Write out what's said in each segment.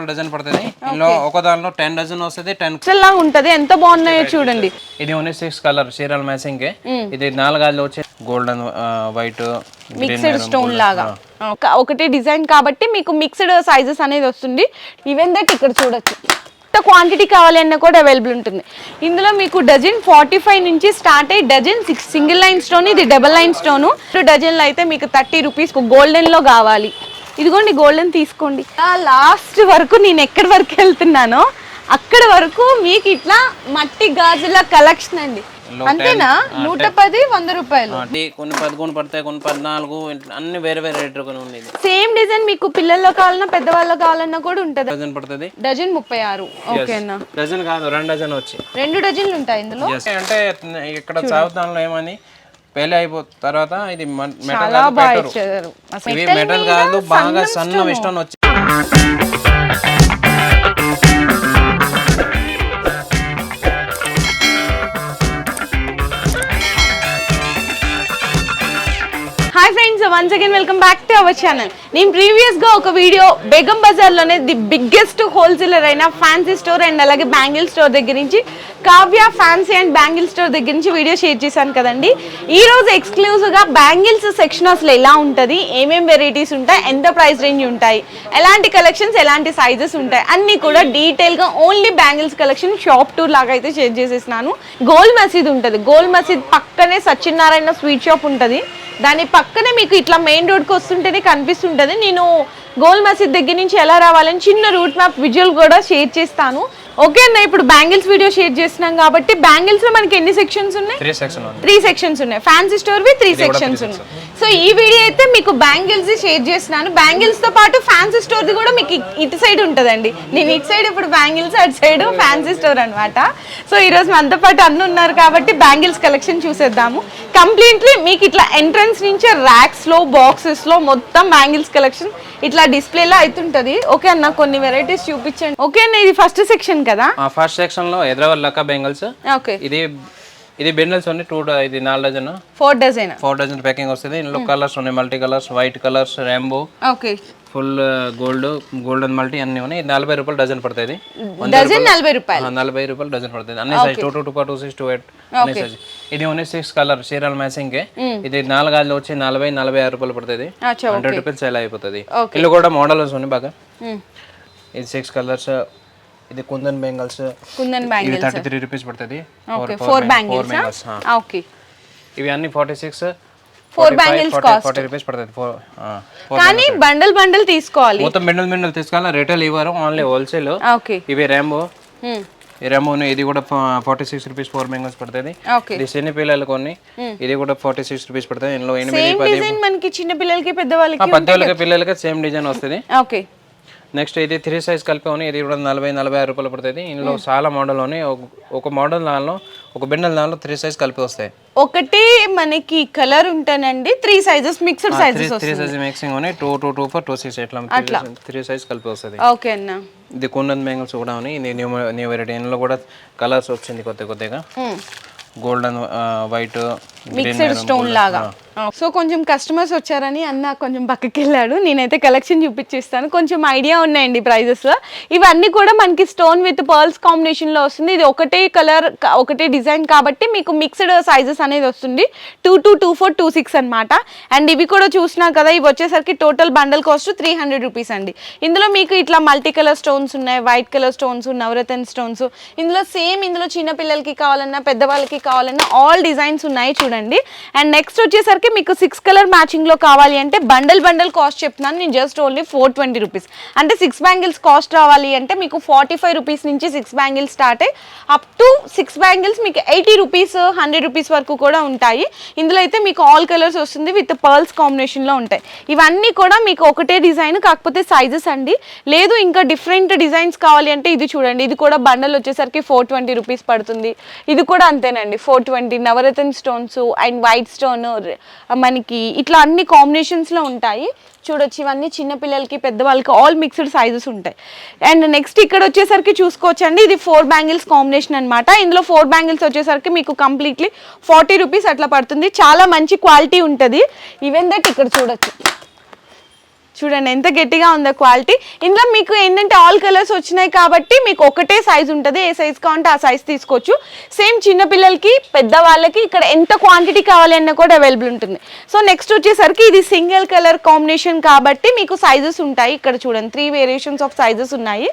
Dozen పడుతుంది. ఇందులో ఒక దానిలో టెన్ డజన్ వస్తుంది టెన్ లా ఉంటది. ఎంత బాగున్నాయో చూడండి. ఇది only six colour serial matching ఇది నాలుగాళ్ళు వచ్చి గోల్డెన్ వైట్ మిక్స్డ్ స్టోన్ లాగా. ఒక- ఒకటే డిజైన్ కాబట్టి మీకు మిక్స్డ్ సైజెస్ అనేది వస్తుంది. ఈవెన్ దట్ ఇక్కడ చూడొచ్చు. ఎంత క్వాంటిటీ కావాలి అన్న కూడా అవైలబుల్ ఉంటుంది. ఇందులో మీకు డజన్ ఫార్టీ ఫైవ్ నుంచి స్టార్ట్ అయ్యి dozen six single line stone ఇది డబల్ లైన్ స్టోన్ డజన్లో అయితే మీకు థర్టీ రూపీస్ గోల్డెన్లో కావాలి. ఇదిగోండి గోల్డెన్ తీసుకోండి. లాస్ట్ వరకు నేను ఎక్కడి వరకు వెళ్తున్నానో అక్కడ వరకు మీకు ఇట్లా మట్టి గాజుల కలెక్షన్ అండి. అంతేనా? నూట పది వంద రూపాయలు. కొన్ని పదకొండు పడతాయి కొన్ని పద్నాలుగు అన్ని వేరే వేరే రేట్ ఉన్నాయి సేమ్ డిజైన్ మీకు పిల్లల్లో కావాలన్నా పెద్దవాళ్ళలో కావాలన్నా కూడా ఉంటుంది. డజన్ పడుతుంది? డజన్ ముప్పై ఆరు. ఓకేనా డజన్ కాదు రెండు డజన్ వచ్చి. రెండు డజన్లు ఉంటాయి ఇందులో. అంటే ఇక్కడ చదువుతానులో ఏమని? పెళ్ళి అయిపో తర్వాత ఇది మెటల్ మెటల్ కాదు బాగా సన్న ఇష్టం వచ్చి once again welcome back to our channel నేను ప్రీవియస్గా ఒక వీడియో బేగం బజార్లోనే ది బిగ్గెస్ట్ హోల్సేలర్ అయిన ఫ్యాన్సీ స్టోర్ అండ్ అలాగే బ్యాంగిల్ స్టోర్ దగ్గర నుంచి Kavya fancy and bangle store దగ్గర నుంచి వీడియో షేర్ చేశాను కదండి. ఈరోజు ఎక్స్క్లూజివ్గా బ్యాంగిల్స్ సెక్షన్ అసలు ఎలా ఉంటుంది ఏమేమి వెరైటీస్ ఉంటాయి ఎంత ప్రైస్ రేంజ్ ఉంటాయి ఎలాంటి కలెక్షన్స్ ఎలాంటి సైజెస్ ఉంటాయి అన్ని కూడా డీటెయిల్గా only bangles collection shop tour లాగా అయితే షేర్ చేసేసినాను. గోల్ మసీద్ ఉంటుంది. గోల్ మసీద్ పక్కనే సత్యనారాయణ స్వీట్ షాప్ ఉంటుంది. దాని పక్కనే మీకు ఇట్లా మెయిన్ రోడ్కి వస్తుంటేనే కనిపిస్తుంటుంది. నేను గోల్ మసీద్ దగ్గర నుంచి ఎలా రావాలని చిన్న రూట్ మ్యాప్ విజువల్ కూడా షేర్ చేస్తాను. ఓకే అన్న ఇప్పుడు బ్యాంగిల్స్ వీడియో షేర్ చేస్తున్నాం కాబట్టి బ్యాంగిల్స్లో మనకి ఎన్ని సెక్షన్స్ ఉన్నాయి? త్రీ సెక్షన్ ఉంది త్రీ సెక్షన్స్ ఉన్నాయి. ఫ్యాన్సీ స్టోర్ వి త్రీ సెక్షన్స్ ఉన్నాయి. సో ఈ వీడియో అయితే మీకు బ్యాంగిల్స్ షేర్ చేస్తున్నాను. బ్యాంగిల్స్తో పాటు ఫ్యాన్సీ స్టోర్ ది కూడా మీకు ఇటు సైడ్ ఉంటదండి. నేను ఇటు సైడ్ ఇప్పుడు బ్యాంగిల్స్ అటు సైడ్ ఫ్యాన్సీ స్టోర్ అన్నమాట. సో ఈ రోజు మనతో పాటు అన్ని ఉన్నారు కాబట్టి బ్యాంగిల్స్ కలెక్షన్ చూసేద్దాము. కంప్లీట్లీ మీకు ఇట్లా ఎంట్రన్స్ నుంచే ర్యాక్స్లో బాక్సెస్లో మొత్తం బ్యాంగిల్స్ కలెక్షన్ ఇట్లా డిస్ప్లేలో అవుతుంటది ఓకే అన్న కొన్ని వెరైటీస్ చూపించండి. ఓకే అన్న ఇది ఫస్ట్ సెక్షన్ కదా? ఫస్ట్ సెక్షన్లో హైదరాబాద్ లక్క బెంగల్స్. ఓకే. ఇది ఇది బెండల్స్ ఉన్నాయి టూ ఇది నాలుగు dozen. Four dozen. Four dozen packing వస్తుంది. ఇందులో కలర్స్ ఉన్నాయి multi colours white colours rainbow okay. Full gold golden multi అన్ని ఉన్నాయి. నలభై రూపాయలు డజన్ పడుతుంది. డజన్ నలభై రూపాయలు. నలభై రూపాయలు డజన్ పడుతుంది. అన్ని size two two two two six two eight అన్ని సైజ్ ఇది only six colour serial matching ఇది నాలుగాళ్ళు వచ్చి నలభై నలభై ఆరు రూపాయలు పడుతుంది. హండ్రెడ్ రూపీస్ సేల్ అయిపోతుంది. ఇల్లు కూడా మోడల్స్ ఉన్నాయి బాగా. ఇది సిక్స్ కలర్స్ ఇది Kundan bangles Kundan bangles. Thirty three rupees పడుతుంది ఓకే ఫోర్ బ్యాంగిల్స్ ఓకే ఇవి అన్ని forty six four bangles cost forty rupees పడుతుంది. ఫోర్ కానీ బండల్ బండల్ తీసుకోవాలి. మొత్తం బెండల్ బెండల్ తీసుకోవాలి? రిటైల్ ఇవ్వరు ఓన్లీ హోల్సేల్ ఓకే ఇవి ర్యాంబో ఈ ర్యాంబో ఇది కూడా forty six rupees four bangles పడుతుంది. ఇది చిన్న పిల్లలు కొన్ని. ఇది కూడా ఫార్టీ సిక్స్ రూపీస్ పడుతుంది. ఇందులో ఎనిమిది మనకి చిన్న పిల్లలకి పెద్దవాళ్ళకి పద్దెనిమిది పిల్లలకి సేమ్ డిజైన్ వస్తుంది. ఓకే నెక్స్ట్ ఇది త్రీ సైజ్ కలిపి ఉన్నాయి ఇది కూడా నలభై నలభై ఆరు రూపాయలు పడుతుంది. ఇందులో చాలా మోడల్ ఉన్నాయి. ఒక- మోడల్ దానిలో ఒక బిండల్ దానిలో త్రీ సైజ్ కలిపి వస్తాయి. ఒకటే మనకి కలర్ ఉంటానండి three sizes mixed sizes three size mixing ఉన్నాయి. Two two two four two six ఎట్లా త్రీ సైజ్ కలిపి వస్తుంది. ఓకే అన్న. ఇది కుందన్ బెంగల్స్ కూడా ఉన్నాయి. ఇది న్యూ న్యూ వెరైటీ ఇందులో కూడా కలర్స్ వచ్చింది కొద్ది కొద్దిగా. గోల్డెన్ వైట్ మిక్స్డ్ స్టోన్ లాగా. సో కొంచెం కస్టమర్స్ వచ్చారని అన్న కొంచెం పక్కకి వెళ్ళాడు నేనైతే కలెక్షన్ చూపించేస్తాను. కొంచెం ఐడియా ఉన్నాయండి ప్రైజెస్ ఇవన్నీ కూడా మనకి స్టోన్ విత్ పర్ల్స్ కాంబినేషన్లో వస్తుంది. ఇది ఒకటే కలర్ ఒకటే డిజైన్ కాబట్టి మీకు మిక్స్డ్ సైజెస్ అనేది వస్తుంది. Two two two four two six అనమాట అండ్ ఇవి కూడా చూసినా కదా ఇవి వచ్చేసరికి total bundle cost three hundred rupees అండి. ఇందులో మీకు ఇట్లా మల్టీ కలర్ స్టోన్స్ ఉన్నాయి white colour stones navaratna stones ఇందులో సేమ్ ఇందులో చిన్న పిల్లలకి కావాలన్నా పెద్దవాళ్ళకి కావాలన్నా ఆల్ డిజైన్స్ ఉన్నాయి చూడండి. అండ్ నెక్స్ట్ వచ్చేసరికి మీకు సిక్స్ కలర్ మ్యాచింగ్లో కావాలి అంటే బండల్ బండల్ కాస్ట్ చెప్తున్నాను. నేను just only four twenty rupees అంటే సిక్స్ బ్యాంగిల్స్ కాస్ట్ రావాలి అంటే మీకు ఫార్టీ ఫైవ్ రూపీస్ నుంచి సిక్స్ బ్యాంగిల్స్ స్టార్ట్ అయ్యి అప్ టు సిక్స్ బ్యాంగిల్స్ మీకు ఎయిటీ రూపీస్ హండ్రెడ్ రూపీస్ వరకు కూడా ఉంటాయి. ఇందులో అయితే మీకు ఆల్ కలర్స్ వస్తుంది విత్ పర్ల్స్ కాంబినేషన్లో ఉంటాయి. ఇవన్నీ కూడా మీకు ఒకటే డిజైన్ కాకపోతే సైజెస్ అండి. లేదు ఇంకా డిఫరెంట్ డిజైన్స్ కావాలి అంటే ఇది చూడండి. ఇది కూడా బండల్ వచ్చేసరికి ఫోర్ ట్వంటీ రూపీస్ పడుతుంది. ఇది కూడా అంతేనండి four twenty navaratna stones and white stone మనకి ఇట్లా అన్ని కాంబినేషన్స్లో ఉంటాయి. చూడొచ్చు ఇవన్నీ చిన్నపిల్లలకి పెద్దవాళ్ళకి ఆల్ మిక్స్డ్ సైజెస్ ఉంటాయి. అండ్ నెక్స్ట్ ఇక్కడ వచ్చేసరికి చూసుకోవచ్చండి. ఇది ఫోర్ బ్యాంగిల్స్ కాంబినేషన్ అనమాట ఇందులో ఫోర్ బ్యాంగిల్స్ వచ్చేసరికి మీకు కంప్లీట్లీ ఫార్టీ రూపీస్ అట్లా పడుతుంది. చాలా మంచి క్వాలిటీ ఉంటుంది. ఈవెన్ దట్ ఇక్కడ చూడొచ్చు. చూడండి ఎంత గట్టిగా ఉందో క్వాలిటీ. ఇందులో మీకు ఏంటంటే ఆల్ కలర్స్ వచ్చినాయి కాబట్టి మీకు ఒకటే సైజ్ ఉంటుంది. ఏ సైజ్ కావాలంటే ఆ సైజ్ తీసుకోవచ్చు. సేమ్ చిన్నపిల్లలకి పెద్దవాళ్ళకి ఇక్కడ ఎంత క్వాంటిటీ కావాలి అన్న కూడా అవైలబుల్ ఉంటుంది. సో నెక్స్ట్ వచ్చేసరికి ఇది సింగిల్ కలర్ కాంబినేషన్ కాబట్టి మీకు సైజెస్ ఉంటాయి. ఇక్కడ చూడండి త్రీ వేరియేషన్స్ ఆఫ్ సైజెస్ ఉన్నాయి.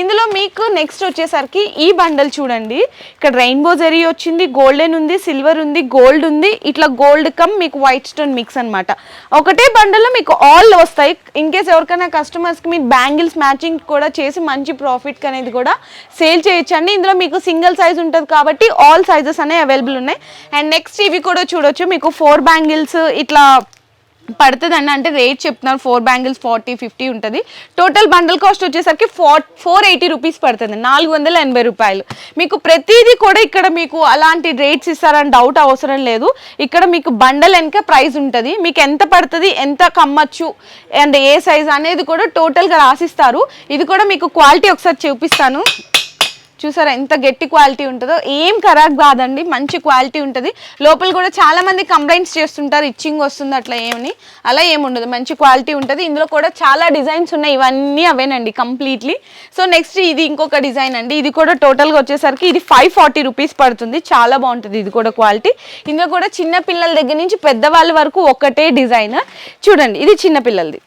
ఇందులో మీకు నెక్స్ట్ వచ్చేసరికి ఈ బండల్ చూడండి. ఇక్కడ రెయిన్బో జరీ వచ్చింది గోల్డెన్ ఉంది సిల్వర్ ఉంది గోల్డ్ ఉంది. ఇట్లా గోల్డ్ కమ్ మీకు వైట్ స్టోన్ మిక్స్ అన్నమాట. ఒకటే బండల్లో మీకు ఆల్ వస్తాయి. ఇన్ కేస్ ఎవరికైనా కస్టమర్స్కి మీరు బ్యాంగిల్స్ మ్యాచింగ్ కూడా చేసి మంచి ప్రాఫిట్ అనేది కూడా సేల్ చేయొచ్చండి. ఇందులో మీకు సింగిల్ సైజ్ ఉంటుంది కాబట్టి ఆల్ సైజెస్ అనేవి అవైలబుల్ ఉన్నాయి. అండ్ నెక్స్ట్ ఇవి కూడా చూడొచ్చు. మీకు ఫోర్ బ్యాంగిల్స్ ఇట్లా పడుతుందండి. అంటే రేట్ చెప్తున్నారు ఫోర్ బ్యాంగిల్స్ ఫార్టీ ఫిఫ్టీ ఉంటుంది. టోటల్ బండల్ కాస్ట్ వచ్చేసరికి ఫోర్ ఫోర్ ఎయిటీ రూపీస్ పడుతుంది. నాలుగు వందల ఎనభై రూపాయలు. మీకు ప్రతిదీ కూడా ఇక్కడ మీకు అలాంటి రేట్స్ ఇస్తారని డౌట్ అవసరం లేదు. ఇక్కడ మీకు బండల్ వెనక ప్రైస్ ఉంటుంది. మీకు ఎంత పడుతుంది ఎంత కమ్మచ్చు అండ్ ఏ సైజ్ అనేది కూడా టోటల్గా రాసిస్తారు. ఇది కూడా మీకు క్వాలిటీ ఒకసారి చూపిస్తాను. చూసారా ఎంత గట్టి క్వాలిటీ ఉంటుందో? ఏం ఖరాబ్ కాదండి మంచి క్వాలిటీ ఉంటుంది. లోపల కూడా చాలా మంది కంప్లైంట్స్ చేస్తుంటారు ఇచ్చింగ్ వస్తుంది అట్లా ఏమని. అలా ఏముండదు మంచి క్వాలిటీ ఉంటుంది. ఇందులో కూడా చాలా డిజైన్స్ ఉన్నాయి ఇవన్నీ అవేనండి కంప్లీట్లీ. సో నెక్స్ట్ ఇది ఇంకొక డిజైన్ అండి. ఇది కూడా టోటల్గా వచ్చేసరికి ఇది ఫైవ్ ఫార్టీ రూపీస్ పడుతుంది. చాలా బాగుంటుంది ఇది కూడా క్వాలిటీ. ఇందులో కూడా చిన్న పిల్లల దగ్గర నుంచి పెద్దవాళ్ళ వరకు ఒకటే డిజైన్. చూడండి ఇది చిన్న పిల్లలది.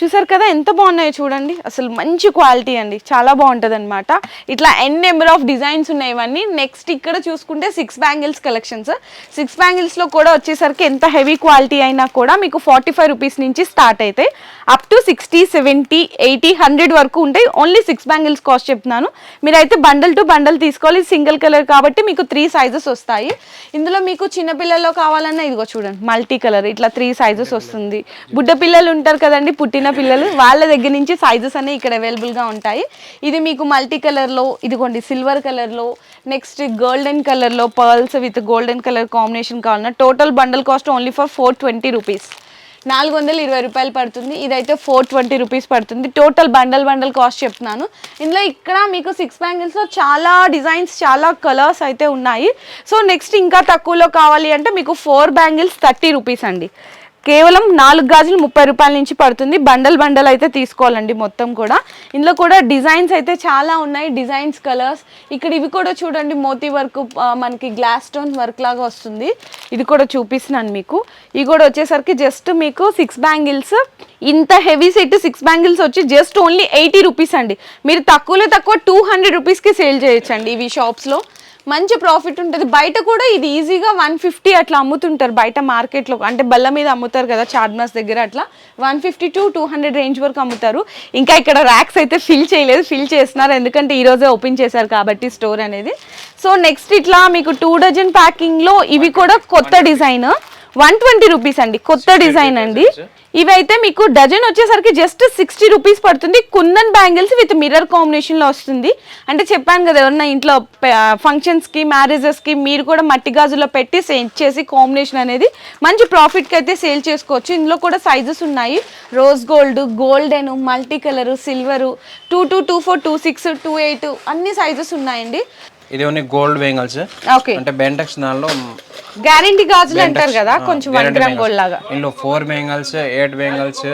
చూసారు కదా ఎంత బాగున్నాయో చూడండి. అసలు మంచి క్వాలిటీ అండి. చాలా బాగుంటుంది అనమాట ఇట్లా ఎన్ నెంబర్ ఆఫ్ డిజైన్స్ ఉన్నాయి ఇవన్నీ. నెక్స్ట్ ఇక్కడ చూసుకుంటే సిక్స్ బ్యాంగిల్స్ కలెక్షన్స్ సిక్స్ బ్యాంగిల్స్లో కూడా వచ్చేసరికి ఎంత హెవీ క్వాలిటీ అయినా కూడా మీకు ఫార్టీ ఫైవ్ రూపీస్ నుంచి స్టార్ట్ అవుతాయి up to sixty seventy eighty hundred వరకు ఉంటాయి. ఓన్లీ సిక్స్ బ్యాంగిల్స్ కాస్ట్ చెప్తున్నాను. మీరైతే బండల్ టు బండల్ తీసుకోవాలి. సింగిల్ కలర్ కాబట్టి మీకు త్రీ సైజెస్ వస్తాయి. ఇందులో మీకు చిన్నపిల్లల్లో కావాలన్నా ఇదిగో చూడండి. మల్టీ కలర్ ఇట్లా త్రీ సైజెస్ వస్తుంది. బుడ్డ పిల్లలు ఉంటారు కదండి పుట్టిన చిన్న పిల్లలు వాళ్ళ దగ్గర నుంచి సైజెస్ అనేవి ఇక్కడ అవైలబుల్గా ఉంటాయి. ఇది మీకు మల్టీ కలర్లో ఇదిగోండి సిల్వర్ కలర్లో నెక్స్ట్ గోల్డెన్ కలర్లో pearls with golden colour combination కావాలన్నా total bundle cost only for four twenty rupees నాలుగు వందల ఇరవై రూపాయలు పడుతుంది. ఇదైతే ఫోర్ ట్వంటీ రూపీస్ పడుతుంది. టోటల్ బండల్ బండల్ కాస్ట్ చెప్తున్నాను. ఇందులో ఇక్కడ మీకు సిక్స్ బ్యాంగిల్స్లో చాలా డిజైన్స్ చాలా కలర్స్ అయితే ఉన్నాయి. సో నెక్స్ట్ ఇంకా తక్కువలో కావాలి అంటే మీకు ఫోర్ బ్యాంగిల్స్ థర్టీ రూపీస్ అండి. కేవలం నాలుగు గాజులు ముప్పై రూపాయల నుంచి పడుతుంది. బండల్ బండల్ అయితే తీసుకోవాలండి మొత్తం కూడా. ఇందులో కూడా డిజైన్స్ అయితే చాలా ఉన్నాయి. Designs colours. ఇక్కడ ఇవి కూడా చూడండి మోతీ వర్క్ మనకి గ్లాస్ స్టోన్ వర్క్ లాగా వస్తుంది. ఇది కూడా చూపిస్తున్నాను మీకు. ఇవి కూడా వచ్చేసరికి జస్ట్ మీకు సిక్స్ బ్యాంగిల్స్ ఇంత హెవీ సెట్ సిక్స్ బ్యాంగిల్స్ వచ్చి జస్ట్ ఓన్లీ ఎయిటీ రూపీస్ అండి. మీరు తక్కువలో తక్కువ టూ హండ్రెడ్ రూపీస్కి సేల్ చేయొచ్చండి ఇవి షాప్స్లో మంచి ప్రాఫిట్ ఉంటుంది. బయట కూడా ఇది ఈజీగా వన్ ఫిఫ్టీ అట్లా అమ్ముతుంటారు. బయట మార్కెట్లో అంటే బల్ల మీద అమ్ముతారు కదా చార్మినార్స్ దగ్గర అట్లా. One fifty to two hundred range వరకు అమ్ముతారు. ఇంకా ఇక్కడ ర్యాక్స్ అయితే ఫిల్ చేయలేదు ఫిల్ చేస్తున్నారు. ఎందుకంటే ఈరోజే ఓపెన్ చేశారు కాబట్టి స్టోర్ అనేది. సో నెక్స్ట్ ఇట్లా మీకు టూ డజన్ ప్యాకింగ్లో ఇవి కూడా కొత్త డిజైన్. వన్ ట్వంటీ రూపీస్ అండి కొత్త డిజైన్ అండి. ఇవైతే మీకు డజన్ వచ్చేసరికి జస్ట్ సిక్స్టీ రూపీస్ పడుతుంది. కుందన్ బ్యాంగిల్స్ విత్ మిర్రర్ కాంబినేషన్లో వస్తుంది. అంటే చెప్పాను కదా ఎవరన్నా ఇంట్లో ఫంక్షన్స్కి మ్యారేజెస్కి మీరు కూడా మట్టి గాజులో పెట్టి సెట్ చేసి కాంబినేషన్ అనేది మంచి ప్రాఫిట్కి అయితే సేల్ చేసుకోవచ్చు. ఇందులో కూడా సైజెస్ ఉన్నాయి. Rose gold golden multi colour silver two two two four two six two eight అన్ని సైజెస్ ఉన్నాయండి. ఇది ఓన్లీ గోల్డ్ బెంగల్స్. ఓకే. అంటే బెంటెక్స్ దానిలో గ్యారంటీ గాజులు అంటారు కదా కొంచెం వన్ గ్రామ్ గోల్డ్ లాగా. ఇందులో four bangles eight bangles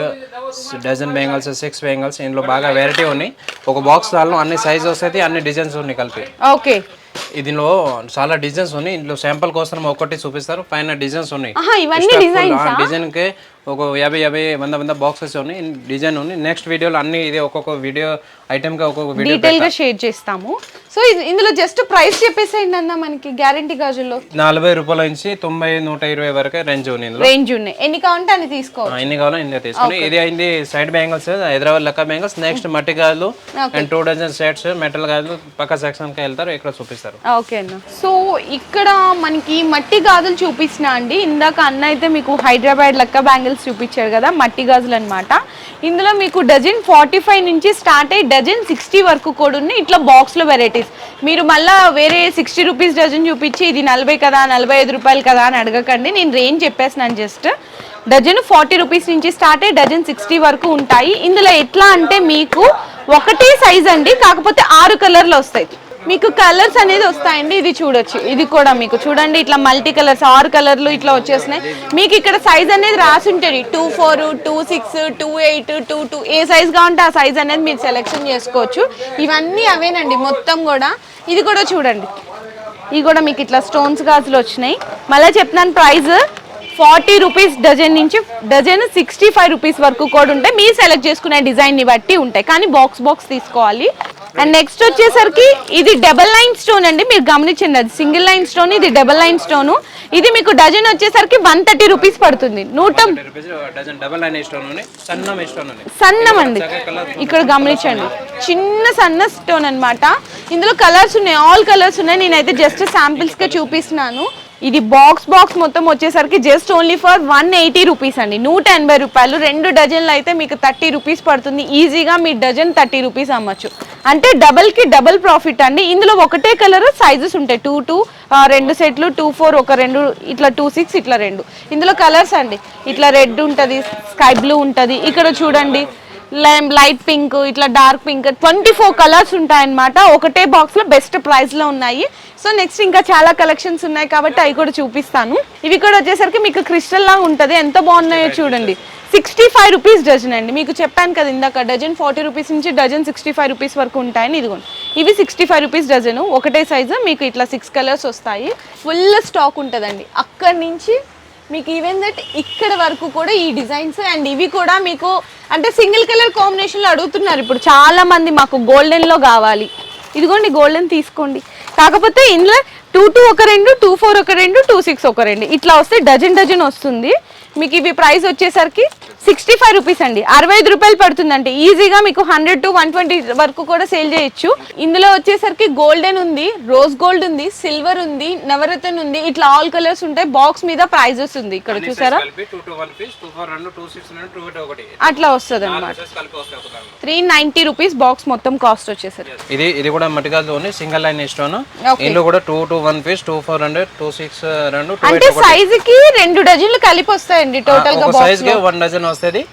dozen bangles six bangles ఇందులో బాగా వెరైటీ ఉన్నాయి. ఒక బాక్స్ దానిలో అన్ని సైజ్ వస్తాయి అన్ని డిజైన్స్ ఉన్నాయి కలిపి. ఓకే. దీనిలో చాలా డిజైన్స్ ఉన్నాయి. ఇందులో శాంపుల్ కోసం ఒకటి చూపిస్తారు పైన డిజైన్స్ ఉన్నాయి? డిజైన్కి ఒక యాభై యాభై వంద వంద బాక్సెస్ ఉన్నాయి డిజైన్ ఉంది. నెక్స్ట్ వీడియోలో అన్ని ఇది ఒక్కొక్క వీడియో ఐటమ్గా ఒక్కొక్క వీడియో డీటెయిల్గా షేర్ చేస్తాము. సో ఇది- ఇందులో జస్ట్ ప్రైస్ చెప్పేసేయండి అన్న మనకి గ్యారంటీ గాజుల్లో? నలభై రూపాయల నుంచి తొంభై నూట ఇరవై వరకు రేంజ్ ఉంది రేంజ్ ఉన్నాయి ఎన్ని కావాలంటే అన్ని తీసుకోవచ్చు. ఆ, ఎన్ని కావాలో ఇన్ని తీసుకుని ఇది అయింది సైడ్ బ్యాంగిల్స్ హైదరాబాద్ లెక్క బ్యాంగిల్స్ నెక్స్ట్ మట్టి గాజులు and two dozen sets metal గాజులు పక్క సెక్షన్కి వెళ్తారు ఇక్కడ చూపిస్తారు. ఓకే అన్న. సో ఇక్కడ మనకి మట్టి గాజులు చూపిస్తున్నా అండి. ఇందాక అన్న అయితే మీకు హైదరాబాద్ లక్క బ్యాంగిల్స్ చూపించారు కదా మట్టి గాజులు అనమాట ఇందులో మీకు డజన్ ఫార్టీ ఫైవ్ నుంచి స్టార్ట్ అయ్యి డజన్ సిక్స్టీ వరకు కూడా ఉన్నాయి. ఇట్లా బాక్స్లో వెరైటీస్ మీరు మళ్ళీ వేరే సిక్స్టీ రూపీస్ డజన్ చూపించి ఇది నలభై కదా నలభై ఐదు రూపాయలు కదా అని అడగకండి. నేను రేంజ్ చెప్పేసినాను జస్ట్ డజన్ ఫార్టీ రూపీస్ నుంచి స్టార్ట్ అయ్యి డజన్ సిక్స్టీ వరకు ఉంటాయి. ఇందులో ఎట్లా అంటే మీకు ఒకటే సైజ్ అండి కాకపోతే ఆరు కలర్లు వస్తాయి. మీకు కలర్స్ అనేది వస్తాయండి. ఇది చూడొచ్చు. ఇది కూడా మీకు చూడండి. ఇట్లా మల్టీ కలర్స్ ఆరు కలర్లు ఇట్లా వచ్చేస్తున్నాయి. మీకు ఇక్కడ సైజ్ అనేది రాసి ఉంటుంది. Two four two six two eight two two ఏ సైజ్ కావాలంటే ఆ సైజ్ అనేది మీరు సెలెక్షన్ చేసుకోవచ్చు. ఇవన్నీ అవేనండి మొత్తం కూడా. ఇది కూడా చూడండి. ఇవి కూడా మీకు ఇట్లా స్టోన్స్ గాజులు వచ్చినాయి. మళ్ళీ చెప్తున్నాను ప్రైస్ ఫార్టీ రూపీస్ డజన్ నుంచి డజన్ సిక్స్టీ ఫైవ్ రూపీస్ వరకు కూడా ఉంటాయి మీరు సెలెక్ట్ చేసుకునే డిజైన్ని బట్టి ఉంటాయి. కానీ బాక్స్ బాక్స్ తీసుకోవాలి. అండ్ నెక్స్ట్ వచ్చేసరికి ఇది డబల్ లైన్ స్టోన్ అండి. మీరు గమనించండి అది సింగిల్ లైన్ స్టోన్ ఇది డబల్ లైన్ స్టోన్ ఇది మీకు డజన్ వచ్చేసరికి వన్ థర్టీ రూపీస్ పడుతుంది. నూట సన్నం అండి ఇక్కడ గమనించండి. చిన్న సన్న స్టోన్ అన్నమాట. ఇందులో కలర్స్ ఉన్నాయి ఆల్ కలర్స్ ఉన్నాయి. నేనైతే జస్ట్ శాంపిల్స్గా చూపిస్తున్నాను. ఇది బాక్స్ బాక్స్ మొత్తం వచ్చేసరికి just only for one eighty rupees అండి. నూట ఎనభై రూపాయలు. రెండు డజన్లు అయితే మీకు థర్టీ రూపీస్ పడుతుంది. ఈజీగా మీ డజన్ థర్టీ రూపీస్ అమ్మచ్చు. అంటే డబల్కి డబల్ ప్రాఫిట్ అండి. ఇందులో ఒకటే కలర్ సైజెస్ ఉంటాయి. టూ టూ రెండు సెట్లు టూ ఫోర్ ఒక రెండు ఇట్లా టూ సిక్స్ ఇట్లా రెండు. ఇందులో కలర్స్ అండి. ఇట్లా రెడ్ ఉంటుంది స్కై బ్లూ ఉంటుంది. ఇక్కడ చూడండి. లైట్ పింక్ ఇట్లా dark pink twenty four colours ఉంటాయన్నమాట. ఒకటే బాక్స్లో బెస్ట్ ప్రైస్లో ఉన్నాయి. సో నెక్స్ట్ ఇంకా చాలా కలెక్షన్స్ ఉన్నాయి కాబట్టి అవి కూడా చూపిస్తాను. ఇవి కూడా వచ్చేసరికి మీకు క్రిస్టల్ లాగా ఉంటుంది. ఎంత బాగున్నాయో చూడండి. సిక్స్టీ ఫైవ్ రూపీస్ డజన్ అండి. మీకు చెప్పాను కదా ఇందాక డజన్ ఫార్టీ రూపీస్ నుంచి డజన్ సిక్స్టీ ఫైవ్ రూపీస్ వరకు ఉంటాయని ఇదిగోండి. ఇవి సిక్స్టీ ఫైవ్ రూపీస్ డజన్ ఒకటే సైజు మీకు ఇట్లా సిక్స్ కలర్స్ వస్తాయి. ఫుల్ స్టాక్ ఉంటుందండి. అక్కడి నుంచి మీకు ఈవెన్ దట్ ఇక్కడ వరకు కూడా ఈ డిజైన్స్ అండ్ ఇవి కూడా మీకు అంటే సింగిల్ కలర్ కాంబినేషన్లో అడుగుతున్నారు ఇప్పుడు చాలా మంది మాకు గోల్డెన్లో కావాలి. ఇదిగోండి గోల్డెన్ తీసుకోండి. కాకపోతే ఇందులో టూ టూ ఒక రెండు టూ ఫోర్ ఒక రెండు టూ సిక్స్ ఒక రెండు. ఇట్లా వస్తే డజన్ డజన్ వస్తుంది. మీకు ఇవి ప్రైస్ వచ్చేసరికి సిక్స్టీ ఫైవ్ రూపీస్ అండి. అరవై ఐదు రూపాయలు పడుతుందంటే ఈజీగా మీకు హండ్రెడ్ టు వన్ ట్వంటీ వరకు కూడా సేల్ చేయొచ్చు. ఇందులో వచ్చేసరికి గోల్డెన్ ఉంది రోజ్ గోల్డ్ ఉంది సిల్వర్ ఉంది నవరత్న ఉంది. ఇట్లా ఆల్ కలర్స్ ఉంటాయి. బాక్స్ మీద ప్రైజెస్ ఉంది. ఇక్కడ చూసారా? అట్లా వస్తుంది అనమాట. త్రీ నైన్టీ రూపీస్ బాక్స్ మొత్తం కాస్ట్ వచ్చేసరికి. ఇది ఇది కూడా సింగిల్ లైన్ స్టోన్ Okay. ఇందులో కూడా two two one piece two four hundred two six two అంటే సైజ్కి రెండు డజన్లు కలిపి వస్తాయండి టోటల్గా సైజ్కి వన్ డజన్ వస్తుంది.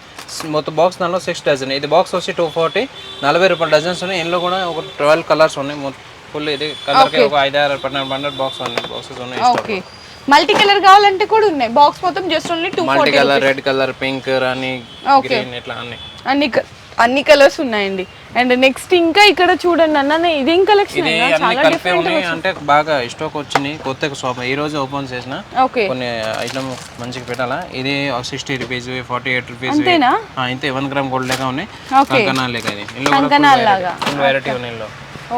మొత్తం బాక్స్ దానిలో సిక్స్ డజన్ ఇది బాక్స్ వచ్చి టూ ఫార్టీ నలభై రూపాయల డజన్స్ ఉన్నాయి. ఇందులో కూడా ఒక ట్వెల్వ్ కలర్స్ ఉన్నాయి. ఫుల్ ఇది కలర్కి ఒక ఐదు ఆరు పన్నెండు హండ్రెడ్ బాక్స్ ఉన్నాయి. బాక్సెస్ ఉన్నాయి ఓకే మల్టీ కలర్ కావాలంటే కూడా ఉన్నాయి. బాక్స్ మొత్తం just only two multi colour red colour pink రాని గ్రీన్ ఇట్లా అన్ని. అన్ని అన్ని కలర్స్ ఉన్నాయండి. అండ్ నెక్స్ట్ ఇంకా ఇక్కడ చూడండి అన్న ఇదేం కలెక్షన్ ఇది అన్ని? కలిపి ఉన్నాయి. అంటే బాగా స్టాక్ వచ్చినాయి కొత్త షాప్ ఈ రోజు ఓపెన్ చేసిన. కొన్ని ఐటమ్ మంచిగా పెట్టాలా? ఇది sixty rupees forty eight rupees అంతేనా ఇంతే. వన్ గ్రామ్ గోల్డ్ లెక్క ఉన్నాయి. కంకణాలు లెక్క ఇది. ఇందులో వెరైటీ ఉన్నాయి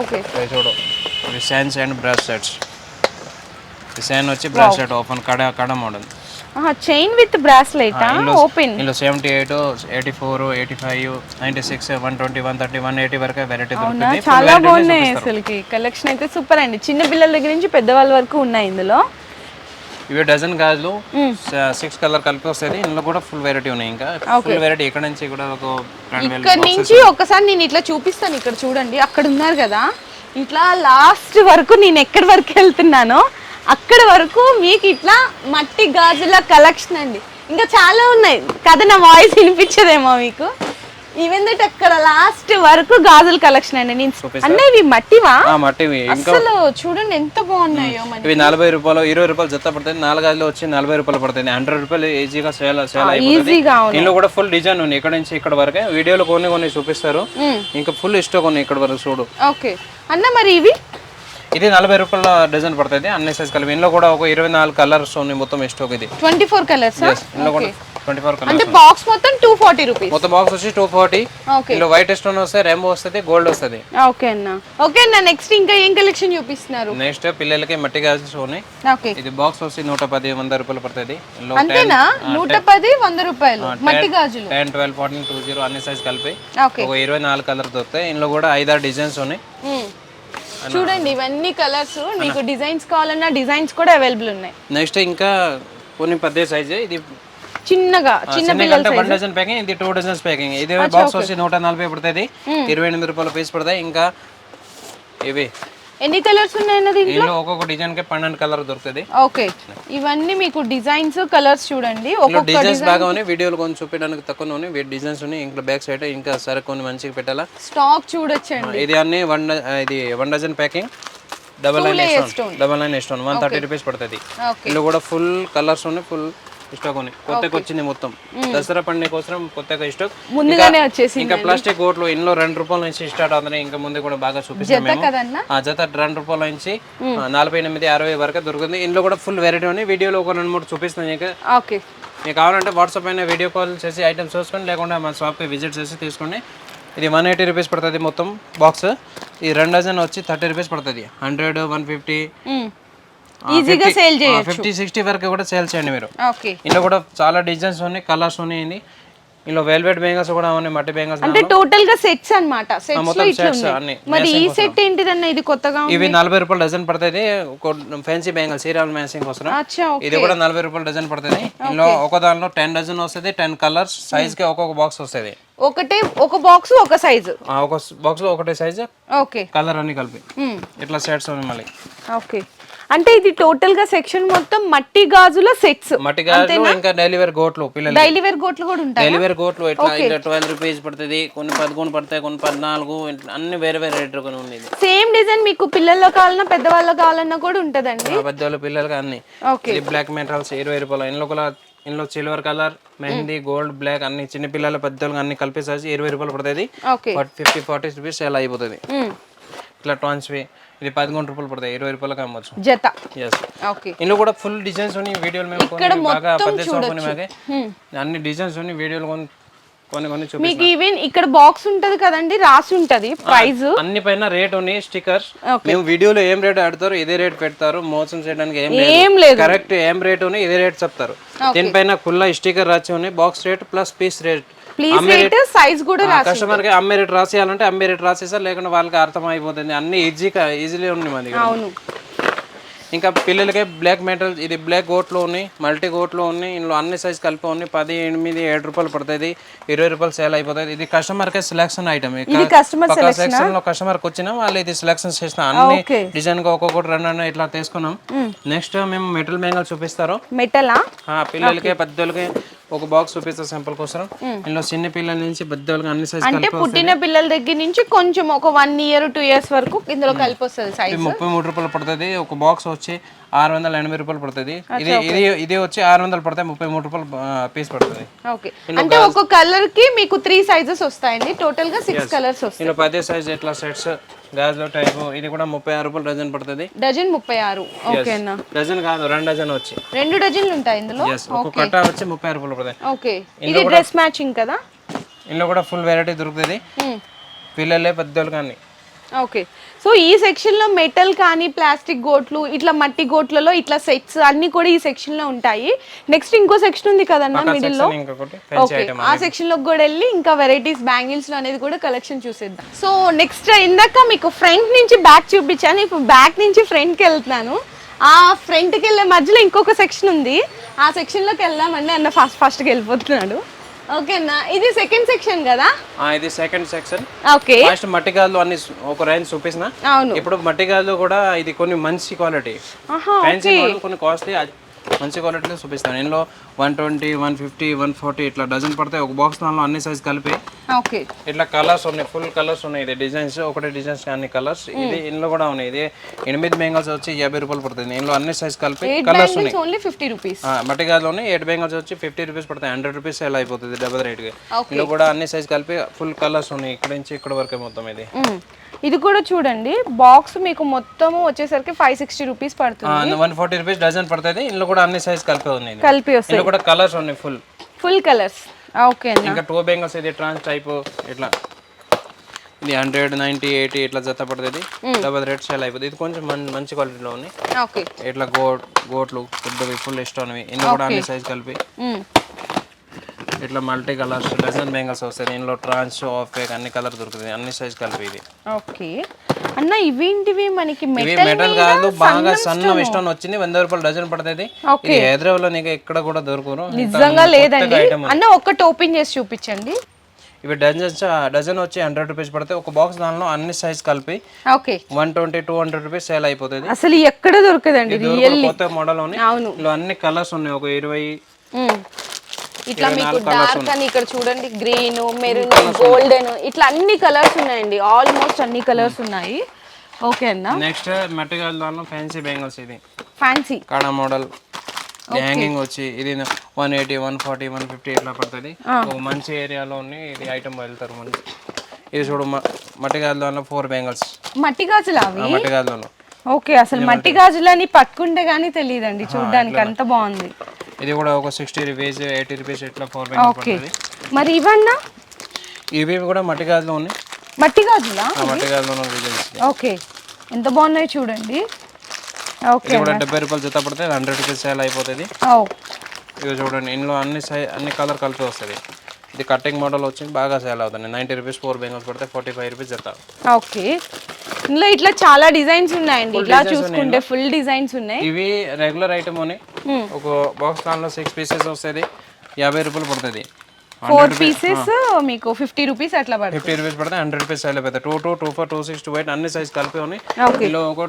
ఓకే చూడు. ఇది శాన్స్ అండ్ బ్రాస్ సెట్స్ శాన్ వచ్చి బ్రాస్ సెట్ ఓపెన్ కడ కడ model chain with bracelet open ఇందులో seventy eight eighty four eighty five ninety six one twenty one thirty one eighty వరకు వెరైటీ దొరుకుతుంది. చాలా బాగున్నాయి అసలుకి కలెక్షన్ అయితే సూపర్ అండి. చిన్న పిల్లల దగ్గర నుంచి పెద్దవాళ్ళ వరకు ఉన్నాయి ఇందులో. ఇవి డజన్ గాజులు. సిక్స్ కలర్ కలిపి వస్తుంది ఇందులో కూడా ఫుల్ వెరైటీ ఉన్నాయి ఇంకా. ఫుల్ వెరైటీ ఇక్కడ నుంచి కూడా ఒక ఇక్కడ నుంచి ఒక్కసారి నేను ఇట్లా చూపిస్తాను. ఇక్కడ చూడండి. అక్కడ ఉన్నారు కదా. ఇట్లా లాస్ట్ వరకు నేను ఎక్కడి వరకు వెళ్తున్నానో అక్కడ వరకు మీకు ఇట్లా మట్టి గాజుల కలెక్షన్ అండి. ఇంకా చాలా ఉన్నాయి. కదా నా వాయిస్ వినిపించదేమో మీకు. ఈవెన్ దట్ అక్కడ లాస్ట్ వరకు గాజుల కలెక్షన్ అండి. నేను అన్న ఇవి మట్టివా? మట్టివి. అసలు చూడండి ఎంత బాగున్నాయో ఇవి నలభై రూపాయలు ఇరవై రూపాయలు జత పడుతుంది నాలుగు గదిలో వచ్చి నలభై రూపాయలు పడుతుంది హండ్రెడ్ రూపాయలు ఈజీగా సేల్ సేల్ ఈజీగా ఇందులో కూడా ఫుల్ డిజైన్ ఉంది. ఇక్కడ నుంచి ఇక్కడ వరకే. వీడియోలో కొన్ని కొన్ని చూపిస్తారు. ఇంకా ఫుల్ స్టాక్ ఉన్నాయి ఇక్కడ వరకు చూడు. ఓకే అన్న మరి ఇవి? ఇది నలభై రూపాయల డిజైన్ పడుతుంది. అన్ని సైజ్ కలిపి ఇందులో కూడా ఒక ఇరవై నాలుగు కలర్స్ ఉన్నాయి మొత్తం స్టాక్ ఇది. ట్వంటీ ఫోర్ కలర్స్ ఇందులో కూడా ట్వంటీ ఫోర్ కలర్ అంటే బాక్స్ మొత్తం టూ ఫార్టీ రూపీస్ మొత్తం బాక్స్ వచ్చి టూ ఫార్టీ ఇందులో వైట్ స్టోన్ రెంబో వస్తుంది గోల్డ్ వస్తుంది ఓకే అన్న. ఓకే అన్న నెక్స్ట్ ఇంకా ఏం కలెక్షన్ చూపిస్తున్నారు? నెక్స్ట్ పిల్లలకి మట్టి ఉన్నాయి. ఓకే ఇది బాక్స్ వచ్చి నూట పది వంద రూపాయలు పడుతుంది. అంతేనా? నూట పది వంద రూపాయలు. మట్టి గాజులు. Ten twelve fourteen two zero అన్ని సైజ్ కలిపి ఒక ఇరవై నాలుగు కలర్ దొరుకుతాయి. ఇందులో కూడా ఐదారు డిజైన్స్ ఉన్నాయి. మ్మ్. చూడండి ఇవన్నీ కలర్స్. మీకు డిజైన్స్ కావాలన్నా డిజైన్స్ కూడా అవైలబుల్ ఉన్నాయి. నెక్స్ట్ ఇంకా కొన్ని పెద్ద సైజ్ ఇది చిన్నగా చిన్న కంటే వన్ డజన్ ప్యాకింగ్ ఇది టూ డజన్స్ ప్యాకింగ్ ఇది బాక్స్ వచ్చి నూట నలభై పడుతుంది. ఇరవై ఎనిమిది రూపాయలు పీస్ పడతాయి. ఇంకా ఇవి ఎన్ని కలర్స్ ఉన్నాయన్న దీంట్లో ఒక్కొక్క డిజైన్కి పన్నెండు కలర్ దొరుకుతుంది. ఓకే. ఇవన్నీ మీకు డిజైన్స్ కలర్స్ చూడండి. ఒక్కొక్క డిజైన్స్ బాగా ఉన్నాయి వీడియోలు కొంచెం చూపించడానికి తక్కువ ఉన్నాయి. డిజైన్స్ ఉన్నాయి. ఇంకా బ్యాక్ సైడ్ ఇంకా సరే కొన్ని మంచిగా పెట్టాలా? స్టాక్ చూడొచ్చండి. ఇది అన్ని వన్ ఇది one dozen packing. Double nine stone. Double nine stone. One thirty rupees పడుతుంది. ఇందులో కూడా ఫుల్ కలర్స్ ఉన్నాయి. ఫుల్ స్టాక్ ఉన్నాయి కొత్తగా వచ్చింది మొత్తం. దసరా పండుగ కోసం కొత్తగా స్టాక్ ముందుగానే వచ్చేసి ఇంకా ప్లాస్టిక్ ఓట్లు ఇందులో రెండు రూపాయల నుంచి స్టార్ట్ అవుతున్నాయి. ఇంకా ముందు కూడా బాగా చూపిస్తాం ఆ జత రెండు రూపాయల నుంచి నలభై ఎనిమిది అరవై వరకు దొరుకుతుంది. ఇందులో కూడా ఫుల్ వెరైటీ ఉన్నాయి. వీడియోలో ఒక రెండు మూడు చూపిస్తాను ఓకే. మీకు కావాలంటే వాట్సాప్ అయినా వీడియో కాల్ చేసి ఐటమ్స్ చూసుకొని లేకుండా మా షాప్కి విజిట్ చేసి తీసుకోండి. ఇది వన్ ఎయిటీ రూపీస్ పడుతుంది మొత్తం బాక్స్. ఈ రెండు డజన్ వచ్చి థర్టీ రూపీస్ పడుతుంది. Hundred one fifty. ఈజీగా సేల్ చేయ ఫిఫ్టీ సిక్స్టీ వరకు కూడా సేల్ చేయండి మీరు. ఓకే ఇందులో కూడా చాలా డిజైన్స్ ఉన్నాయి కలర్స్ ఉన్నాయండి. ఇందులో వెల్వెట్ బెంగల్స్ కూడా ఉన్నాయి మట్టి బెంగల్స్ అంటే టోటల్గా సెట్స్ అన్నమాట. సెట్స్లో ఇట్లా ఉన్నాయి. మరి ఈ సెట్ ఏంటిదన్న? ఇది కొత్తగా ఉంది. ఇవి నలభై రూపాయలు డజన్ పడుతుంది fancy bangle serial matching okay. ఇది కూడా నలభై రూపాయలు డజన్ పడుతుంది ఇందులో ఒక దానిలో టెన్ డజన్ వస్తుంది టెన్ కలర్స్ సైజ్కి ఒక్కొక్క బాక్స్ వస్తుంది. ఒకటే ఒక బాక్స్ ఒక సైజు ఆ, ఒక బాక్స్లో ఒకటే సైజ్ ఓకే. కలర్ అన్ని కలిపి. ఇట్లా సెట్స్ ఉన్నాయి మళ్ళీ. ఓకే అంటే ఇది టోటల్గా సెక్షన్ మొత్తం మట్టి గాజుల సెట్స్ మట్టి గాజులు ఇంకా డెలివరీ గోట్లు పిల్లలు డైలీ వేర్ గోట్లు కూడా ఉంటాయి? డెలివరీ గోట్లు ఇట్లా ఇట్లా ట్వెల్వ్ రూపీస్ పడుతుంది కొన్ని పదకొండు పడతాయి కొన్ని పద్నాలుగు అన్ని వేరే వేరే రేట్ కొన్ని ఉంది సేమ్ డిజైన్ మీకు పిల్లల్లో కావాలన్నా పెద్దవాళ్ళలో కావాలన్నా కూడా ఉంటదండి? పెద్దవాళ్ళ పిల్లలకి అన్ని. ఓకే బ్లాక్ మెటల్స్ ఇరవై రూపాయలు. ఇందులో కూడా ఇందులో silver colour mehndi gold black అన్ని చిన్న పిల్లల పెద్దోళ్ళకి అన్ని కలిపి సైజ్ ఇరవై రూపాయలు పడుతుంది. ఫిఫ్టీ ఫార్టీ రూపీస్ ఎలా అయిపోతుంది. ఇట్లా ట్రాన్స్వి ఇది పదకొండు రూపాయలు పడతాయి ఇరవై రూపాయలకి అమ్మచ్చు. జత. Yes okay. ఇందులో కూడా ఫుల్ డిజైన్స్ ఉన్నాయి వీడియోలు మేము కొన్ని బాగా మాకే అన్ని డిజైన్స్ ఉన్నాయి వీడియోలు కొన్ని కొన్ని కొన్ని మీకు ఈవెన్ ఇక్కడ బాక్స్ ఉంటది కదండి రాసి ఉంటది ప్రైస్ అన్ని పైన రేట్ ఉన్నాయి స్టిక్కర్స్ మేము వీడియోలో ఏం రేట్ ఆడతారు ఇదే రేట్ పెడతారు మోసం చేయడానికి ఏం ఏం లేదు. లేదు కరెక్ట్ ఏం రేట్ ఉన్నాయి ఇదే రేట్ చెప్తారు. దీనిపైన కుల్ల స్టిక్కర్ రాసి ఉన్నాయి box rate plus piece rate please rate size కూడా రాసి కస్టమర్కి అమ్మే రేట్ రాసేయాలంటే అమ్మే రేట్ రాసేసారు లేకుంటే వాళ్ళకి అర్థం అయిపోతుంది అన్ని ఈజీగా ఈజీలీ ఉన్నాయి మన దగ్గర. అవును. ఇంకా పిల్లలకి బ్లాక్ మెటల్ ఇది బ్లాక్ గోట్లో ఉన్నాయి మల్టీ గోట్లో ఉన్నాయి ఇందులో అన్ని సైజ్ కలిపి ఉన్నాయి. పది ఎనిమిది ఏడు రూపాయలు పడుతుంది. ఇరవై రూపాయలు సేల్ అయిపోతుంది. ఇది కస్టమర్కి సెలక్షన్ ఐటమ్ సెక్షన్లో కస్టమర్కి వచ్చినా వాళ్ళు ఇది సెలక్షన్ చేసిన అన్ని డిజైన్గా ఒక్కొక్కటి రెండు రెండు ఇట్లా తీసుకున్నాం. నెక్స్ట్ మేము మెటల్ బెంగల్ చూపిస్తారు? మెటలా పిల్లలకి పెద్దోళ్ళకి ఒక బాక్స్ చూపిస్తారు సింపుల్ కోసం. ఇందులో చిన్న పిల్లల నుంచి పెద్దోళ్ళకి అన్ని సైజ్ అంటే పుట్టిన పిల్లల దగ్గర నుంచి కొంచెం ఒక వన్ ఇయర్ టూ ఇయర్స్ వరకు ఇందులో కలిపి వస్తుంది సైజ్ ముప్పై మూడు రూపాయలు పడుతుంది. ఒక బాక్స్ వచ్చి ఆరు వందల ఎనభై రూపాయలు పడుతుంది. ఇది ఇది ఇది వచ్చి ఆరు వందలు పడతాయి ముప్పై మూడు రూపాయలు పీస్ పడుతుంది. ఓకే. అంటే ఒక కలర్కి మీకు త్రీ సైజెస్ వస్తాయండి. టోటల్గా సిక్స్ కలర్స్ వస్తాయి. పదే సైజ్ ఎట్లా సెట్స్ గాజులో టైప్ ఇది కూడా ముప్పై ఆరు రూపాయలు డజన్ పడుతుంది. డజన్ ముప్పై ఆరు. ఓకే అన్న. డజన్ కాదు రెండు డజన్ వచ్చి. రెండు డజన్లు ఉంటాయి ఇందులో? ఒక కట్ట వచ్చి ముప్పై ఆరు రూపాయలు పడుతుంది. ఓకే. ఇది డ్రెస్ మ్యాచింగ్ కదా? ఇందులో కూడా ఫుల్ వెరైటీ దొరుకుతుంది. పిల్లలే పెద్దోళ్ళు కానీ. ఓకే. సో ఈ సెక్షన్లో మెటల్ కానీ ప్లాస్టిక్ గోట్లు ఇట్లా మట్టి గోట్లలో ఇట్లా సెట్స్ అన్ని కూడా ఈ సెక్షన్లో ఉంటాయి. నెక్స్ట్ ఇంకో సెక్షన్ ఉంది కదన్నా మిడిల్లో? ఇంకొకటి ఫ్యాన్సీ ఓకే ఆ సెక్షన్లో కూడా వెళ్ళి ఇంకా వెరైటీస్ బ్యాంగిల్స్లో అనేది కూడా కలెక్షన్ చూసేద్దాం. సో నెక్స్ట్ ఇందాక మీకు ఫ్రంట్ నుంచి బ్యాక్ చూపించాను. ఇప్పుడు బ్యాక్ నుంచి ఫ్రంట్కి వెళ్తున్నాను. ఆ ఫ్రంట్కి వెళ్ళే మధ్యలో ఇంకొక సెక్షన్ ఉంది. ఆ సెక్షన్లోకి వెళ్దామండి. అన్న ఫస్ట్ ఫస్ట్కి వెళ్ళిపోతున్నాడు. ఓకే అన్న ఇది సెకండ్ సెక్షన్ కదా? ఆ, ఇది సెకండ్ సెక్షన్ ఓకే. ఫస్ట్ మట్టి గాజులు అన్ని ఒక రేంజ్ చూపిస్తున్నా. అవును. ఇప్పుడు మట్టి గాజులు కూడా ఇది కొన్ని మంచి క్వాలిటీ ఆహా ఫ్యాన్సీ మోడల్ కొన్ని కాస్ట్లీ మంచి క్వాలిటీలో చూపిస్తాను. ఇందులో one twenty one fifty one forty ఇట్లా డజన్ పడతాయి ఒక బాక్స్ దానిలో అన్ని సైజ్ కలిపి ఓకే. ఇట్లా కలర్స్ ఉన్నాయి. ఫుల్ కలర్స్ ఉన్నాయి. ఇది డిజైన్స్ ఒకటి డిజైన్స్ అన్ని కలర్స్ ఇది ఇందులో కూడా ఉన్నాయి. ఇది ఎనిమిది బెంగల్స్ వచ్చి యాభై రూపాయలు పడుతుంది. ఇందులో అన్ని సైజ్ కలిపి colours bangles only fifty rupees ఆ, మట్టి గాజులోనే ఎయిట్ బెంగల్స్ వచ్చి ఫిఫ్టీ రూపీస్ పడతాయి హండ్రెడ్ రూపీస్ ఎలా అయిపోతుంది. డబల్ రేట్గా. ఇందులో కూడా అన్ని సైజ్ కలిపి ఫుల్ కలర్స్ ఉన్నాయి. ఇక్కడ నుంచి ఇక్కడ వరకే మొత్తం ఇది. ఇది కూడా చూడండి బాక్స్ మీకు మొత్తము వచ్చేసరికి ఫైవ్ సిక్స్టీ రూపీస్ పడుతుంది. వన్ ఫార్టీ రూపీస్ డజన్ పడుతుంది. ఇందులో కూడా అన్ని సైజ్ కలిపి ఉన్నాయి. కలిపి వస్తాయి. కూడా కలర్స్ ఉన్నాయి ఫుల్ ఫుల్ కలర్స్ ఓకే ఇంకా టూ బెంగల్స్ ఇది ట్రాన్స్ టైప్ ఇట్లా ఇది హండ్రెడ్ నైన్టీ ఎయిటీ ఇట్లా జత పడుతుంది? డబల్ రేట్ సేల్ అయిపోతుంది. ఇది కొంచెం మంచి క్వాలిటీలో ఓకే ఇట్లా గోట్ గోట్లు పెద్దవి ఫుల్ ఇష్టం ఇందులో కూడా అన్ని సైజ్ కలిపి. ఇట్లా మల్టీ కలర్స్ డజన్ బెంగల్స్ వస్తాయి. ఇందులో ట్రాన్స్ ఆఫ్ అన్ని కలర్ దొరుకుతుంది అన్ని సైజ్ కలిపి ఇది. ఓకే. అన్న ఇవేంటివి మనకి మెటల్ మెటల్ కాదు బాగా సన్న ఇష్టం వచ్చింది. వంద రూపాయలు డజన్ పడుతుంది ఇది. హైదరాబాద్లో నీకు ఎక్కడ కూడా దొరకరు నిజంగా లేదండి. అన్న ఒక్కటి ఓపెన్ చేసి చూపించండి. ఇవి డజన్ డజన్ వచ్చి హండ్రెడ్ రూపీస్ పడితే ఒక బాక్స్ దానిలో అన్ని సైజ్ కలిపి okay. One twenty two hundred rupees sale అయిపోతుంది. అసలు ఎక్కడ దొరకదండి కొత్త మోడల్ అవును. అన్ని కలర్స్ ఉన్నాయి. ఒక ఇరవై. ఇట్లా మీకు డార్క్ అని ఇక్కడ చూడండి గ్రీన్ మెరూన్ గోల్డెన్ ఇట్లా అన్ని కలర్స్ ఉన్నాయండి. ఆల్మోస్ట్ అన్ని కలర్స్ ఉన్నాయి. ఓకే అన్న? నెక్స్ట్ మెటీరియల్ దానిలో ఫ్యాన్సీ బెంగల్స్ ఇది. ఫ్యాన్సీ కాడా మోడల్ హ్యాంగింగ్ వచ్చి ఇది one eighty one forty one fifty ఇట్లా పడుతుంది. మంచి ఏరియాలో ఇది ఐటమ్ వెళ్తారు మంచి ఇది చూడు మట్టి గాజులలో ఫోర్ బెంగల్స్ మట్టి గాజులు మట్టి గాజులలో ఓకే అసలు మట్టి గాజులని పట్టుకుంటే గానీ తెలియదండి. చూడడానికి అంత బాగుంది. ఇది కూడా ఒక సిక్స్టీ రూపీస్ ఎయిటీ రూపీస్ ఇట్లా ఫోర్ ఓకే. మరి ఇవన్నా? ఇవి కూడా మట్టి గాజులో ఉన్నాయి. మట్టి గాజులా? మట్టి గాజులో ఓకే. ఎంత బాగున్నాయి చూడండి. ఓకే ఇది కూడా డెబ్బై రూపాయలు జత పడితే హండ్రెడ్ రూపీస్ సేల్ అయిపోతుంది. ఇవి చూడండి ఇందులో అన్ని సై అన్ని కలర్ కలిపి వస్తుంది. ఇది కటింగ్ మోడల్ వచ్చి బాగా సేల్ అవుతుంది నైంటీ రూపీస్ ఫోర్ బెంగల్స్ పడితే ఫార్టీ ఫైవ్ రూపీస్ జత. ఓకే. ఇందులో ఇట్లా చాలా డిజైన్స్ ఉన్నాయండి. ఇట్లా చూసుకుంటే ఫుల్ డిజైన్స్ ఉన్నాయి. ఇవి రెగ్యులర్ ఐటమ్ అని ఒక బాక్స్ దానిలో సిక్స్ పీసెస్ వస్తుంది. యాభై రూపాయలు పడుతుంది. ఫోర్ పీసెస్ మీకు ఫిఫ్టీ రూపీస్ అట్లా పడుతుంది. ఫిఫ్టీ రూపీస్ పడితే హండ్రెడ్ రూపీస్ సేల్ అయిపోతాయి two two two four two six two eight అన్ని సైజ్ కలిపి ఉన్నాయి ఇందులో ఒక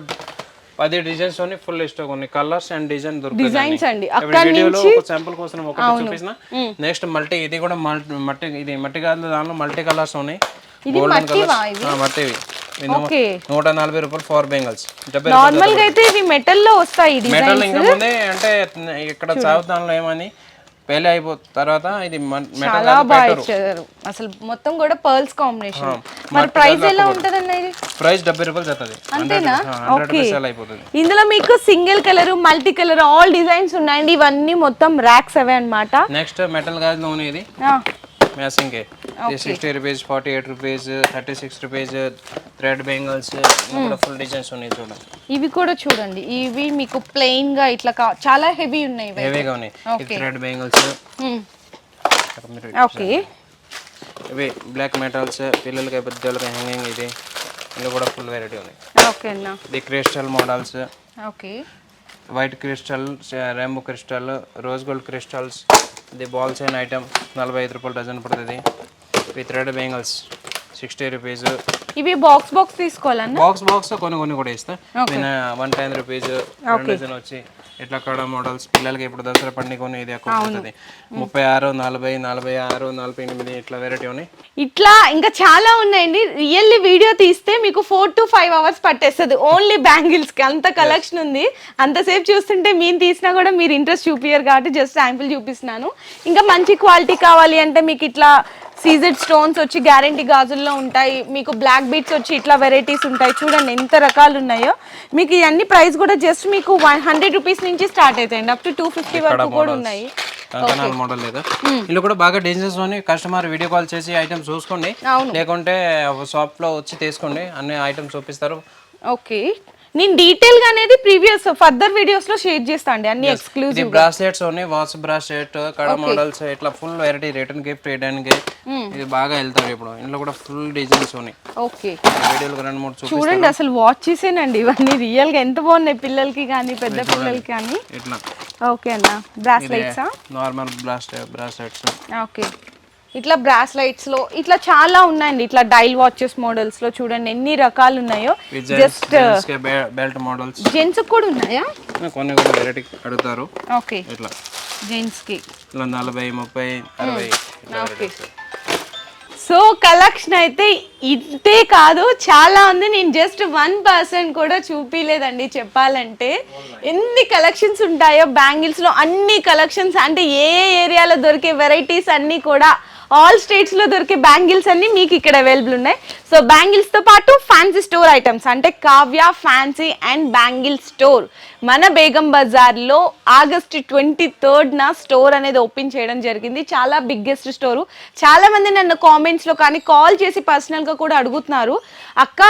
పది డిజైన్స్ ఉన్నాయి ఫుల్ స్టాక్ ఉన్నాయి కలర్స్ అండ్ డిజైన్ దొరుకుతాయి డిజైన్స్ అండి. వీడియోలో ఒక శాంపుల్ కోసం ఒకటి చూపించిన నెక్స్ట్ మల్టీ ఇది కూడా మల్టీ మట్టి ఇది మట్టి కాదు దానిలో మల్టీ కలర్స్ ఉన్నాయి ఇది మట్టివా. ఓకే. నూట నలభై రూపాయలు ఫోర్ బెంగల్స్. నార్మల్గా అయితే ఇవి మెటల్లో వస్తాయి మెటల్ ఇంకా ముందే అంటే ఇక్కడ దానిలో ఏమని పెళ్ళి అయిపో తర్వాత ఇది మెటల్ చాలా బాగా ఇచ్చారు అసలు మొత్తం కూడా పర్ల్స్ కాంబినేషన్ మరి ప్రైస్ ఎలా ఉంటదండి ఇది? ప్రైస్ డెబ్బై రూపాయలు చెత్తది. అంతేనా? అయిపోతుంది. ఇందులో మీకు single colour multi colour all designs ఉన్నాయండి. ఇవన్నీ మొత్తం ర్యాక్స్ అవే అన్నమాట. నెక్స్ట్ మెటల్ గాజులో ఉన్నాయి ఇది. Matching sixty rupees forty eight rupees thirty six rupees thread bangles కూడా ఫుల్ డిజైన్స్ ఉన్నాయి చూడండి. ఇవి కూడా చూడండి. ఇవి మీకు ప్లెయిన్గా ఇట్లా చాలా హెవీ ఉన్నాయి ఇవి హెవీగా ఉన్నాయి. ఈ థ్రెడ్ బెంగల్స్ ఓకే ఇవి బ్లాక్ మెటల్స్ పిల్లలకి పెద్దలకి హ్యాంగింగ్ ఇది. ఇందులో కూడా ఫుల్ వెరైటీ ఉన్నాయి. ఓకే అన్న. ఇది crystal models okay white crystal rainbow crystal rose gold crystals ఇది బాల్స్ అండ్ ఐటమ్. నలభై ఐదు రూపాయలు డజన్ పడుతుంది. With red bangles sixty rupees. ఇవి బాక్స్ బాక్స్ తీసుకోవాలన్న? బాక్స్ బాక్స్ కొన్ని కొన్ని కూడా ఇస్తా. వన్ టెన్ రూపీస్ డజన్ వచ్చి ఇట్లా కడ మోడల్స్ పిల్లలకి ఇప్పుడు దసరా పండుగ ఇది ఎక్కువ పడుతుంది ముప్పై ఆరు నలభై నలభై ఆరు నలభై ఎనిమిది ఇట్లా వెరైటీ ఉన్నాయి? ఇట్లా ఇంకా చాలా ఉన్నాయండి. రియల్లీ వీడియో తీస్తే మీకు ఫోర్ టు ఫైవ్ అవర్స్ పట్టేస్తుంది. ఓన్లీ బ్యాంగిల్స్కి అంత కలెక్షన్ ఉంది. అంతసేపు చూస్తుంటే మేము తీసినా కూడా మీరు ఇంట్రెస్ట్ చూపియరు కాబట్టి జస్ట్ శాంపుల్ చూపిస్తున్నాను. ఇంకా మంచి క్వాలిటీ కావాలి అంటే మీకు ఇట్లా సీజెడ్ స్టోన్స్ వచ్చి గ్యారంటీ గాజుల్లో ఉంటాయి. మీకు బ్లాక్ బీట్స్ వచ్చి ఇట్లా వెరైటీస్ ఉంటాయి. చూడండి ఎంత రకాలు ఉన్నాయో. మీకు ఇవన్నీ ప్రైస్ కూడా జస్ట్ మీకు వన్ హండ్రెడ్ రూపీస్ నుంచి స్టార్ట్ అవుతాయండి. అప్ టు టూ ఫిఫ్టీ వరకు కూడా ఉన్నాయి. కంకణాల మోడల్ లేదా? ఇందులో కూడా బాగా డిజైన్స్ ఉన్నాయి కస్టమర్ వీడియో కాల్ చేసి ఐటమ్స్ చూసుకోండి. లేకుంటే షాప్లో వచ్చి తీసుకోండి. అన్ని ఐటమ్స్ చూపిస్తారు. ఓకే. నేను డీటెయిల్గా అనేది ప్రీవియస్ ఫర్దర్ వీడియోస్లో షేర్ చేస్తా అండి అన్ని ఎక్స్క్లూజివ్ బ్రాస్లెట్స్ ఉన్నాయి వాచ్ బ్రాస్లెట్ కడ మోడల్స్ ఇట్లా ఫుల్ వెరైటీ రిటర్న్ గిఫ్ట్ రిటర్న్కి ఇది బాగా వెళ్తారు ఇప్పుడు. ఇందులో కూడా ఫుల్ డిజైన్స్ ఉన్నాయి ఓకే వీడియోలు రెండు మూడు చూడండి అసలు వాచెసేనండి ఇవన్నీ రియల్గా ఎంత బాగున్నాయి పిల్లలకి కానీ పెద్ద పిల్లలకి కానీ. ఇట్లా. ఓకే అన్న. బ్రాస్లైట్సా నార్మల్ బ్రాస్లెట్స్ ఓకే ఇట్లా బ్రాస్లైట్స్లో ఇట్లా చాలా ఉన్నాయండి. ఇట్లా డైల్ వాచెస్ మోడల్స్లో చూడండి ఎన్ని రకాలు ఉన్నాయో. జస్ట్ బెల్ట్ మోడల్స్ జెంట్స్ కూడా ఉన్నాయా? కొన్ని కూడా వెరైటీ అడుగుతారు. ఓకే ఇట్లా. జెంట్స్కి. ఇట్లా నలభై ముప్పై అరవై. ఓకే సో కలెక్షన్ అయితే ఇంతే కాదు. చాలా ఉంది. నేను జస్ట్ వన్ పర్సెంట్ కూడా చూపిలేదండి చెప్పాలంటే. ఎన్ని కలెక్షన్స్ ఉంటాయో బ్యాంగిల్స్లో అన్ని కలెక్షన్స్ అంటే ఏ ఏరియాలో దొరికే వెరైటీస్ అన్ని కూడా ఆల్ స్టేట్స్లో దొరికే బ్యాంగిల్స్ అన్ని మీకు ఇక్కడ అవైలబుల్ ఉన్నాయి. సో బ్యాంగిల్స్తో పాటు ఫ్యాన్సీ స్టోర్ ఐటమ్స్ అంటే Kavya fancy and bangle store మన బేగం బజార్లో ఆగస్ట్ ట్వంటీ థర్డ్ నా స్టోర్ అనేది ఓపెన్ చేయడం జరిగింది. చాలా బిగ్గెస్ట్ స్టోర్ చాలా మంది నన్ను కామెంట్స్లో కానీ కాల్ చేసి పర్సనల్గా కూడా అడుగుతున్నారు. అక్క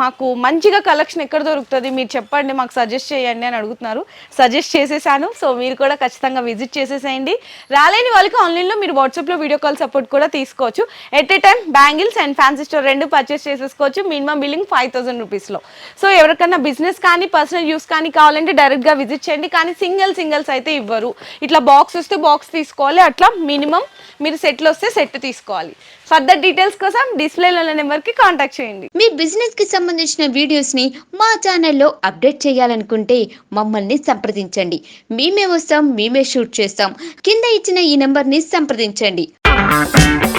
మాకు మంచిగా కలెక్షన్ ఎక్కడ దొరుకుతుంది? మీరు చెప్పండి మాకు సజెస్ట్ చేయండి అని అడుగుతున్నారు. సజెస్ట్ చేసేసాను. సో మీరు కూడా ఖచ్చితంగా విజిట్ చేసేసేయండి. రాలేని వాళ్ళకి ఆన్లైన్లో మీరు వాట్సాప్లో వీడియో కాల్ సపోర్ట్ కోడ్ కూడా తీసుకోవచ్చు. At a time bangles and fancy store రెండు పర్చేస్ చేసేసుకోవచ్చు. మినిమం బిల్లింగ్ ఫైవ్ థౌసండ్ రూపీస్లో సో ఎవరికైనా బిజినెస్ కానీ పర్సనల్ యూస్ కానీ కావాలంటే డైరెక్ట్గా విజిట్ చేయండి. కానీ సింగిల్ సింగిల్స్ అయితే ఇవ్వరు. ఇట్లా బాక్స్ వస్తే బాక్స్ తీసుకోవాలి. అట్లా మినిమం మీరు సెట్లు వస్తే సెట్ తీసుకోవాలి. ఫర్దర్ డీటెయిల్స్ కోసం డిస్ప్లేలో నెంబర్కి కాంటాక్ట్ చేయండి. మీ బిజినెస్కి సంబంధించిన వీడియోస్ని మా ఛానల్లో అప్డేట్ చేయాలనుకుంటే మమ్మల్ని సంప్రదించండి. మేమే వస్తాం మేమే షూట్ చేస్తాం. కింద ఇచ్చిన ఈ నెంబర్ని సంప్రదించండి. Thank you.